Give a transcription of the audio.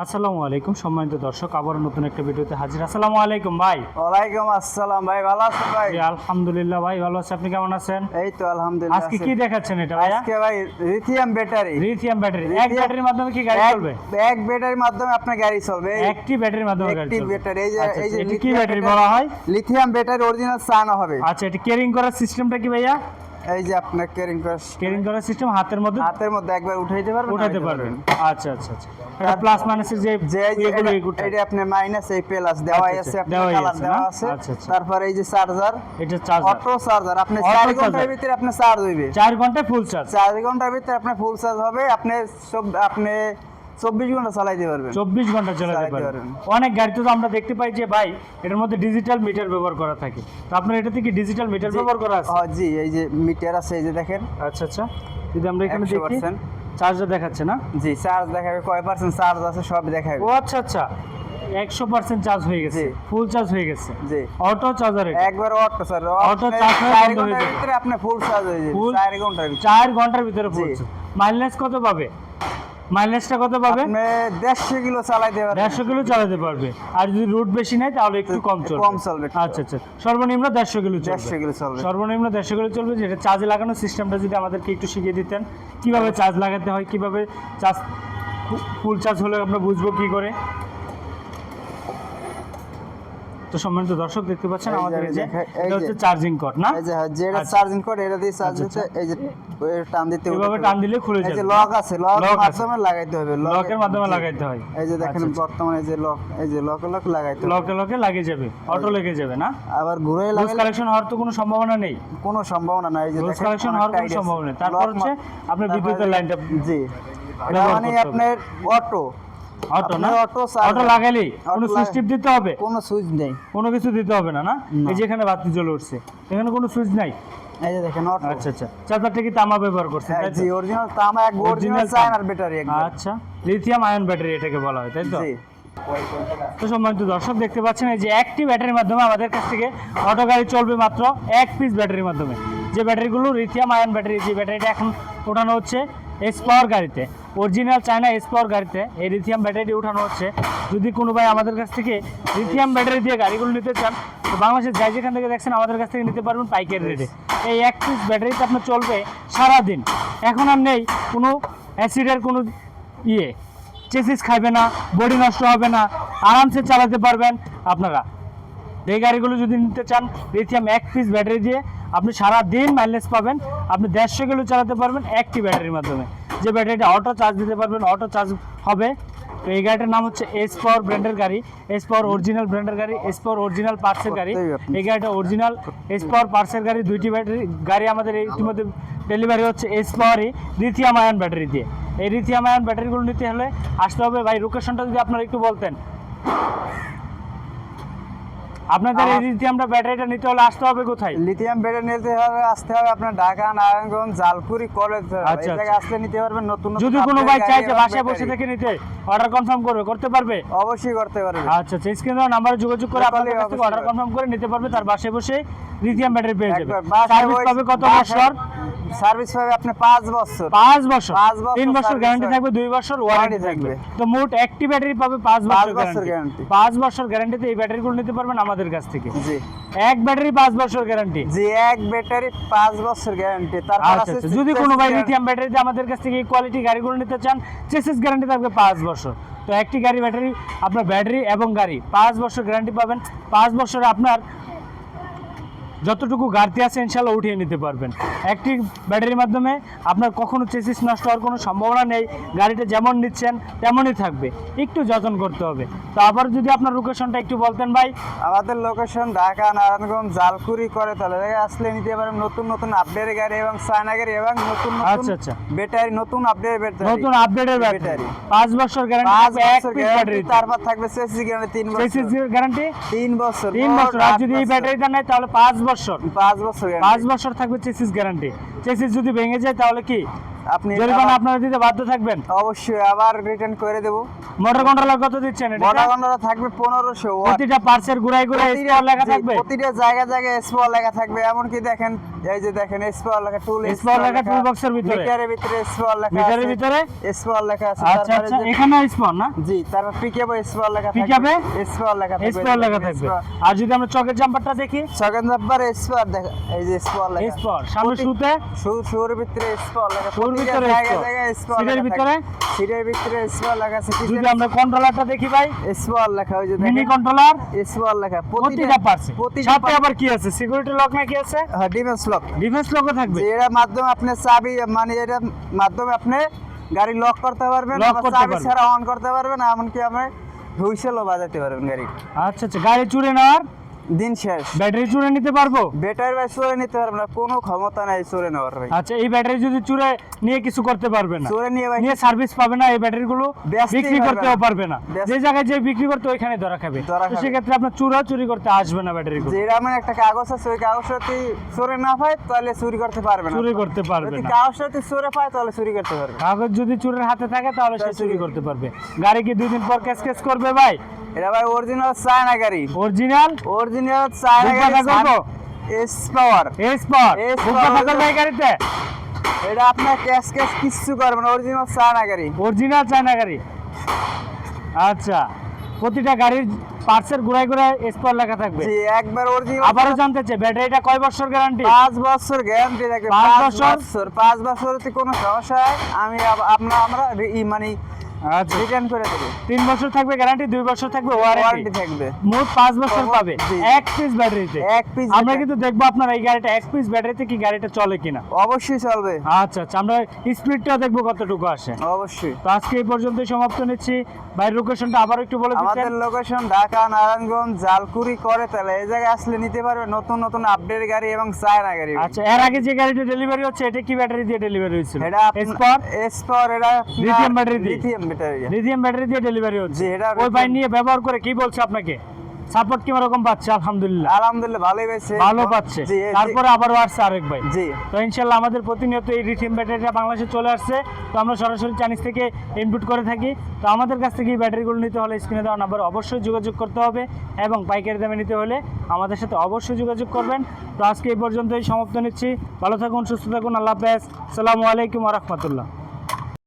আসসালামু আলাইকুম সম্মানিত দর্শক আবার নতুন একটা ভিডিওতে হাজির। আসসালামু আলাইকুম ভাই। ওয়ালাইকুম আসসালাম ভাই ভালো আছেন ভাই? আলহামদুলিল্লাহ ভাই ভালো আছে। আপনি কেমন আছেন? এই তো আলহামদুলিল্লাহ আজকে কি দেখাচ্ছেন এটা ভাইয়া? আজকে ভাই লিথিয়াম ব্যাটারি লিথিয়াম ব্যাটারি এক ব্যাটারির মাধ্যমে কি গাড়ি চলবে? এক ব্যাটারির মাধ্যমে আপনার গাড়ি চলবে। একটি ব্যাটারির মাধ্যমে গাড়ি চলবে। ব্যাটারি এই যে আচ্ছা, এই যে কি ব্যাটারি বলা হয়? লিথিয়াম ব্যাটারি অরিজিনাল চায়না হবে। আচ্ছা এটা ক্যারিং করার সিস্টেমটা কি ভাইয়া? এই যে আপনার ক্যারিং ক্যারিং করার সিস্টেম হাতের মধ্যে? হাতের মধ্যে একবার উঠাইতে পারবেন উঠাতে নামাইতে পারবেন। আচ্ছা আচ্ছা আচ্ছা। এটা প্লাস মাইনাসের যে যে এগুলো এটা- আপনার মাইনাস এই প্লাস দেওয়া আচ্ছা, আছে আচ্ছা, আপনার দেওয়াই কালার দেওয়া আছে। আচ্ছা, আচ্ছা। তারপর এই যে চার্জার এটা চার্জার অটো চার্জার আপনি Auto 4 ঘণ্টার ভিতরে আপনি চার্জ হইবে। চার ঘন্টায় ফুল চার্জ চার ঘণ্টার ভিতরে আপনার ফুল চার্জ হবে। আপনি সব আপনি চব্বিশ ঘণ্টা চালাইতে পারবেন। চব্বিশ ঘণ্টা চালাতে পারবেন। অনেক গাড়িতে তো আমরা দেখতে পাই যে ভাই এটার মধ্যে ডিজিটাল মিটার ব্যবহার করা থাকে। তো আপনার এটাতে কি ডিজিটাল মিটার ব্যবহার করা আছে? জি এই যে মিটার আছে এই যে দেখেন। আচ্ছা আচ্ছা। যদি আমরা এখানে দেখি 100% চার্জটা দেখাচ্ছে না? জি চার্জ দেখাবে কয় পার্সেন্ট চার্জ আছে সব দেখাবে। ও আচ্ছা আচ্ছা। একশো পার্সেন্ট চার্জ হয়ে গেছে। ফুল চার্জ হয়ে গেছে। জি। অটো চার্জার একবার অটো স্যার Auto charge হয়ে চার বন্ধ হয়ে ঘণ্টার যাবে। ভিতরে আপনি ফুল চার্জ হয়ে যাবে Full- চার ঘণ্টার ভিতরে। চার ঘণ্টার ভিতরে ফুল জি। মাইলেজ কত পাবে? মাইলেজটা কত পাবে? দেড়শো কিলো চালাইতে পারবে দেড়শো কিলো চালাতে পারবে। আর যদি রুট বেশি নেয় তাহলে একটু কম চলবে। কম চলবে। আচ্ছা আচ্ছা। সর্বনিম্ন দেড়শো কিলো দেড়শো কিলো চলবে। সর্বনিম্ন দেড়শো কিলো চলবে যেটা চার্জে লাগানোর সিস্টেমটা যদি আমাদেরকে একটু শিখিয়ে দিতেন কীভাবে চার্জ লাগাতে হয় কীভাবে চার্জ ফুল চার্জ হলে আমরা বুঝব কি করে? তো সম্মানিত দর্শক দেখতে পাচ্ছেন আমাদের এই যে এটা হচ্ছে চার্জিং কট না? এই যে হ্যাঁ, যেটা আচ্ছা। চার্জিং করে এটা দিয়ে চার্জ আচ্ছা, দিতে এই যে টান দিতে এভাবে টান দিলে খুলে এই যে লক আছে লক মাধ্যমে লাগাইতে হবে লকের মাধ্যমে। লাগাইতে হয়। এই যে দেখেন আচ্ছা, আচ্ছা। বর্তমানে যে লক এই যে লক লক লাগাইতে হবে। লকে লকে লাগিয়ে যাবে অটো লেগে যাবে না? আবার ঘুরে লুজ কালেকশন হওয়ার তো কোনো সম্ভাবনা নেই। কোনো সম্ভাবনা নাই এই যে লুজ কালেকশন হওয়ার কোনো। সম্ভাবনা নেই। তারপর হচ্ছে আপনার বিদ্যুতের লাইনটা জি। মানে আপনার অটো অটো না? অটো লাগাইলেই কোনো সুইচ টিপ দিতে হবে? কোনো সুইচ নেই। কোনো কিছু দিতে হবে না না। এই যেখানে বাতি জ্বলে উঠছে। এখানে কোনো সুইচ নাই? এই যে দেখেন অটো আচ্ছা আচ্ছা। চার্জারটা কি তামা ব্যবহার করছে তাই জি অরিজিনাল তামা এক অরিজিনাল চায়নার ব্যাটারি একদম। আচ্ছা লিথিয়াম আয়ন ব্যাটারি এটাকে বলা হয় তাই তো? জি। তো সম্মানিত দর্শক দেখতে পাচ্ছেন এই যে একটি ব্যাটারির মাধ্যমে আমাদের কাছ থেকে অটো গাড়ি চলবে মাত্র এক পিস ব্যাটারির মাধ্যমে। যে ব্যাটারিগুলো লিথিয়াম আয়ন ব্যাটারি যে ব্যাটারিটা এখন ওঠানো হচ্ছে এস পাওয়ার গাড়িতে। অরিজিনাল চায়না এস পাওয়ার গাড়িতে এই লিথিয়াম ব্যাটারিটি ওঠানো হচ্ছে। যদি কোনো ভাই আমাদের কাছ থেকে লিথিয়াম ব্যাটারি দিয়ে গাড়িগুলো নিতে চান, তো বাংলাদেশের যাই যেখান থেকে দেখছেন আমাদের কাছ থেকে নিতে পারবেন পাইকারি রেটে এই এক পিস ব্যাটারিতে আপনার চলবে সারাদিন। এখন আর নেই কোনো অ্যাসিডের কোনো ইয়ে। চেসিস খাবে না বডি নষ্ট হবে না, আরামসে চালাতে পারবেন আপনারা। এই গাড়িগুলো যদি নিতে চান লিথিয়াম এক পিস ব্যাটারি দিয়ে আপনি সারা দিন মাইলেজ পাবেন। আপনি দেড়শো কিলো চালাতে পারবেন একটি ব্যাটারির মাধ্যমে। যে ব্যাটারিটা অটো চার্জ দিতে পারবেন অটো চার্জ হবে। তো এই গাড়িটার নাম হচ্ছে এস পাওয়ার ব্র্যান্ডের গাড়ি। এস পাওয়ার অরিজিনাল ব্র্যান্ডের গাড়ি এস পাওয়ার অরিজিনাল পার্টসের গাড়ি। এই গাড়িটা অরিজিনাল এস পাওয়ার পার্টসের গাড়ি দুইটি ব্যাটারি গাড়ি আমাদের ইতিমধ্যে ডেলিভারি হচ্ছে এস পাওয়ারই লিথিয়াম আয়ন ব্যাটারি দিয়ে। এই লিথিয়াম আয়ন ব্যাটারিগুলো নিতে হলে আসতে হবে। ভাই লোকেশনটা যদি আপনারা একটু বলতেন। আপনাদের এই লিথিয়ামটা ব্যাটারিটা নিতে হলে আসতে হবে কোথায়? লিথিয়াম ব্যাটারি নিতে হবে আসতে হবে আপনার ঢাকা নারায়ণগঞ্জ জালকুড়ি কলেজ আচ্ছা, এই জায়গায় আচ্ছা। আসলে নিতে পারবেন নতুন যদি কোনো ভাই চাই যে বাসায় বসে থেকে নিতে অর্ডার কনফার্ম করবে করতে পারবে? অবশ্যই করতে পারবে। আচ্ছা আচ্ছা স্ক্রিন দেওয়া নাম্বারে যোগাযোগ করে আপনাদের কাছ থেকে অর্ডার কনফার্ম করে নিতে পারবে তার বাসায় বসে লিথিয়াম ব্যাটারি পেয়ে যাবে। সার্ভিস পাবে কত বছর? সার্ভিস পাবে আপনি পাঁচ বছর। পাঁচ বছর? পাঁচ বছর তিন গ্যারান্টি থাকবে দুই বছর ওয়ারেন্টি থাকবে। তো মোট একটি ব্যাটারি পাবে পাঁচ পাঁচ বছর বছর গ্যারান্টি guarantee। পাঁচ বছর গ্যারান্টিতে এই ব্যাটারিগুলো নিতে পারবেন আমাদের কাছ থেকে। জি। এক ব্যাটারি পাঁচ বছর গ্যারান্টি জি এক ব্যাটারি পাঁচ বছর গ্যারান্টি তারপর আচ্ছা আছে আচ্ছা। যদি কোনো ভাই লিথিয়াম ব্যাটারিতে আমাদের কাছ থেকে কোয়ালিটি গাড়িগুলো নিতে চান চেসিস গ্যারান্টি থাকবে পাঁচ বছর। তো একটি গাড়ি ব্যাটারি আপনার ব্যাটারি এবং গাড়ি পাঁচ বছর গ্যারান্টি পাবেন। পাঁচ বছর আপনার যতটুকু গাড়তি আছে ইনশাল্লাহ উঠিয়ে নিতে পারবেন। একটি ব্যাটারির মাধ্যমে আপনার কখনো চেসিস নষ্ট হওয়ার কোনো সম্ভাবনা নেই গাড়িটা যেমন নিচ্ছেন তেমনই থাকবে। একটু যত্ন করতে হবে। তো আবার যদি আপনার লোকেশনটা একটু বলতেন ভাই। আমাদের লোকেশন ঢাকা নারায়ণগঞ্জ জালকুড়ি করে তাহলে আসলে নিতে পারেন নতুন নতুন আপডেট গাড়ি এবং চায়না গাড়ি এবং নতুন আচ্ছা, আচ্ছা। ব্যাটারি নতুন আপডেট ব্যাটারি। নতুন আপডেটের ব্যাটারি। পাঁচ বছর গ্যারান্টি বছর ব্যাটারি তারপর থাকবে সেসি গ্যারান্টি তিন বছর। চেসিস গ্যারান্টি তিন বছর। তিন বছর। আর যদি এই ব্যাটারিটা নেয় তাহলে পাঁচ বছর পাঁচ বছর। পাঁচ বছর থাকবে চেসিস গ্যারান্টি চেসিস যদি ভেঙে যায় তাহলে কি? আপনি জরিমানা আপনারা দিতে বাধ্য থাকবেন। অবশ্যই আবার রিটার্ন করে দেবো। মোটর কন্ট্রোলার কত দিচ্ছেন এটা? মোটা কন্ডারা থাকবে পনেরোশো প্রতিটা পার্সের গুড়াই গুড়াই স্পট লেখা থাকবে? প্রতিটা জায়গা জায়গায় স্পল লেখা থাকবে। এমনকি দেখেন এই যে দেখেন স্পল লেখা টুল স্পল লেখা box এর ভিতরে? মিটারের ভিতরে স্পল লেখা মিটারের ভিতরে? স্পল লেখা আছে। আচ্ছা আচ্ছা এখানে স্পট না? জি তারপর পিকআপে স্পল লেখা থাকবে। Pickup? এ? লেখা থাকবে। স্পট লেখা থাকবে। আর যদি আমরা চকের জাম্পারটা দেখি? সেকেন্ড নাম্বার স্পল দেখা এই যে স্পল লেখা। স্পট সামনে শুতে? শুর ভিতরে স্পল লেখা ভিতরে জায়গায় spot। জায়গায় স্পল সিটের ভিতরে? সিটের ভিতরে স্পল লেখা আছে। যদি আমরা কন্ট্রোলারটা দেখি ভাই। স্পল লেখা ওই যে মিনি কন্ট্রোলার স্পল লেখা। প্রতিটা পার্সে সাথে আবার কি আছে? সিকিউরিটি লক নাকি আছে? হ্যাঁ ডিফেন্স লক ডিফেন্স লকও থাকবে। যে এটার মাধ্যমে আপনি চাবি মানে এটার মাধ্যমে আপনি গাড়ি লক করতে পারবেন চাবি ছাড়া অন করতে পারবেন এমনকি আপনি হুইসেলও বাজাতে পারবেন গাড়ি। আচ্ছা আচ্ছা। গাড়ি চুরে নেওয়ার দিন শেষ। ব্যাটারি চুরে নিতে পারব? ব্যাটারি ভাই চলে নিতে পারবেন না কোনো ক্ষমতা নাই চলে নেওয়ার ভাই। আচ্ছা এই ব্যাটারি যদি চুরে নিয়ে কিছু করতে পারবে না চলে নিয়ে ভাই। নিয়ে সার্ভিস পাবে না এই ব্যাটারি গুলো বিক্রি পারবে করতেও পারবে না। যে জায়গায় যে বিক্রি করতে ওইখানে ধরা খাবে। তো সেক্ষেত্রে আপনার চুরাও চুরি করতে আসবে না ব্যাটারি গুলো যে এরকম একটা কাগজ আছে ওই কাগজটা যদি চোরে না পায় তাহলে চুরি করতে পারবে না। চুরি করতে পারবে না। কাগজটা যদি চোরে পায় তাহলে চুরি করতে পারবে। কাগজ যদি চুরের হাতে থাকে তাহলে সে চুরি চুরি করতে পারবে। গাড়ি কি দুই দিন পর ক্যাশ ক্যাশ করবে ভাই? এটা ভাই অরিজিনাল চায়না গাড়ি। অরিজিনাল অরিজিনাল করব? এস পাওয়ার এস পাওয়ার থাকবে ভাই গাড়িতে? এটা আপনার ক্যাশ ক্যাশ কিচ্ছু করবে না অরিজিনাল চায়না গাড়ি অরিজিনাল চায়না গাড়ি আচ্ছা প্রতিটা গাড়ির পার্টসের গুড়াই গুড়াই স্পট লেখা থাকবে। জি একবার অরিজিনাল আবারও জানতে চাই ব্যাটারিটা কয় বছর গ্যারান্টি পাঁচ বছর গ্যারান্টি পাঁচ পাঁচ বছর? বছর পাঁচ বছর যদি কোনো সমস্যা হয় আমি আপনার আমরা মানে আচ্ছা। রিটার্ন করে দেবো। তিন বছর থাকবে গ্যারান্টি দুই বছর থাকবে ওয়ারেন্টি থাকবে। মোট পাঁচ বছর পাবে। এক পিস ব্যাটারিতে এক পিস আমরা কিন্তু দেখব আপনার এই গাড়িটা এক পিস ব্যাটারিতে কি গাড়িটা চলে কিনা। অবশ্যই চলবে। আচ্ছা আচ্ছা আমরা স্পিডটাও দেখব কতটুকু আসে। অবশ্যই। তো আজকে এই পর্যন্তই সমাপ্ত নিচ্ছি। বাইরের লোকেশনটা আবার একটু বলে আমাদের লোকেশন ঢাকা নারায়ণগঞ্জ জালকুড়ি করে তাহলে এই জায়গায় আসলে নিতে পারবে নতুন নতুন আপডেট গাড়ি এবং চায়না গাড়ি। আচ্ছা এর আগে যে গাড়িটা ডেলিভারি হচ্ছে এটা কি ব্যাটারি দিয়ে ডেলিভারি হয়েছিল? এটা স্পট এসপর এটা Lithium battery দিয়ে? লিথিয়াম ব্যাটারি লিথিয়াম ব্যাটারি দিয়ে ডেলিভারি হচ্ছে। এটা ওই ভাই নিয়ে ব্যবহার করে কি বলছে আপনাকে? সাপোর্ট কি রকম পাচ্ছে? আলহামদুলিল্লাহ। আলহামদুলিল্লাহ ভালোই পেয়েছে ভালো পাচ্ছে। তারপরে আবারও আসছে আরেক ভাই। জি। তো ইনশাল্লাহ আমাদের প্রতিনিয়ত এই লিথিয়াম ব্যাটারিটা বাংলাদেশে চলে আসছে। তো আমরা সরাসরি চাইনিজ থেকে ইনপুট করে থাকি। তো আমাদের কাছ থেকে এই ব্যাটারিগুলো নিতে হলে স্ক্রিনে দেওয়া নাম্বার অবশ্যই যোগাযোগ করতে হবে এবং পাইকারি দামে নিতে হলে আমাদের সাথে অবশ্যই যোগাযোগ করবেন। তো আজকে এই পর্যন্তই সমাপ্ত নিচ্ছি। ভালো থাকুন সুস্থ থাকুন আল্লাহ হাফেজ। সালামু আলাইকুম রহমতুল্লাহ।